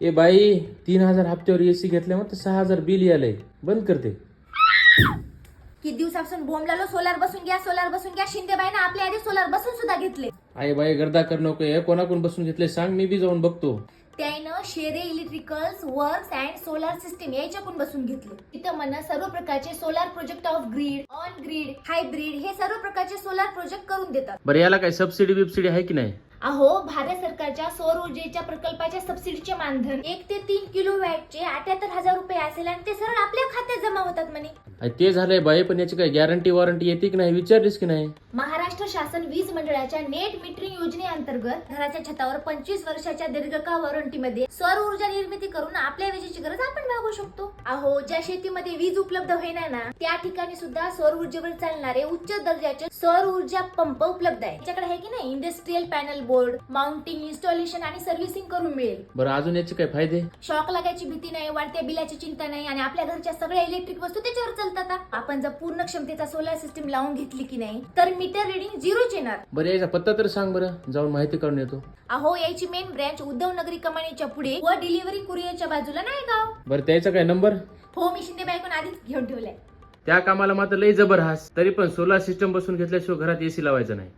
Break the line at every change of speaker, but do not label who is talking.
ए बाई तीन हजार हप्त्यावर एसी घेतल्या मग सहा हजार बिल यालंय बंद करते
किती दिवसापासून बोंबलालो सोलार बसून घ्या सोलार बसून घ्या. शिंदेबाईनं आपल्या आधी सोलार बसून सुद्धा घेतले.
आई बाई गर्दा कर नको हे कोणाकडून बसून घेतले सांग मी बी जाऊन बघतो.
त्यानं Shere electricals works and solar system याच्याकडून बसून घेतले. तिथं म्हणा सर्व प्रकारचे solar project off grid on grid hybrid हे सर्व प्रकारचे सोलार प्रोजेक्ट करून देतात.
बरं याला काय सबसिडी बिबसिडी आहे की नाही?
अहो भारत सरकारच्या सौर ऊर्जेच्या प्रकल्पाच्या सबसिडीचे मानधन एक ते तीन किलो वॅटचे अठ्याहत्तर हजार रुपये असेल आणि ते सरळ आपल्या खात्यात जमा होतात म्हणे.
अरे ते झालंय बाई पण याची काय गॅरंटी वॉरंटी येते की नाही? विचारलीस की नाही?
महाराष्ट्र शासन वीज मंडळाच्या नेट मीटरिंग योजनेअंतर्गत घराच्या छतावर पंचवीस वर्षाच्या दीर्घकाळ वॉरंटीमध्ये सौर ऊर्जा निर्मिती करून आपल्या विजेची गरज आपण भागवू शकतो. अहो ज्या शेतीमध्ये वीज उपलब्ध होईना ना त्या ठिकाणी सुद्धा सौर ऊर्जेवर चालणारे उच्च दर्जाचे सौर ऊर्जा पंप उपलब्ध आहे त्याच्याकडे आहे की नाही? Industrial panel board mounting installation आणि सर्व्हिसिंग करून मिळेल.
बरं अजून याचे काय फायदे?
शॉक लागायची भीती नाही वाढत्या बिलाची चिंता नाही आणि आपल्या घरच्या सगळ्या इलेक्ट्रिक वस्तू त्याच्यावर चालतात आपण जर पूर्ण क्षमतेचा सोलार सिस्टीम लावून घेतली की नाही तर मीटर रिडिंग झिरोच येणार.
बरं याचा पत्ता तर सांग बरं. जाऊन माहिती काढून येतो.
अहो याची मेन ब्रँच उद्धव नगरी कमानीच्या पुढे व डिलिव्हरी कुरिअरच्या बाजूला नाही गाव
बरं त्याचा काय नंबर
हो मी शिंदे बायकून आधीच घेऊन ठेवलाय.
त्या कामाला मात्र लई जबर हास तरी पण सोलार सिस्टम बसून घेतल्याशिवाय घरात एसी लावायचं नाही.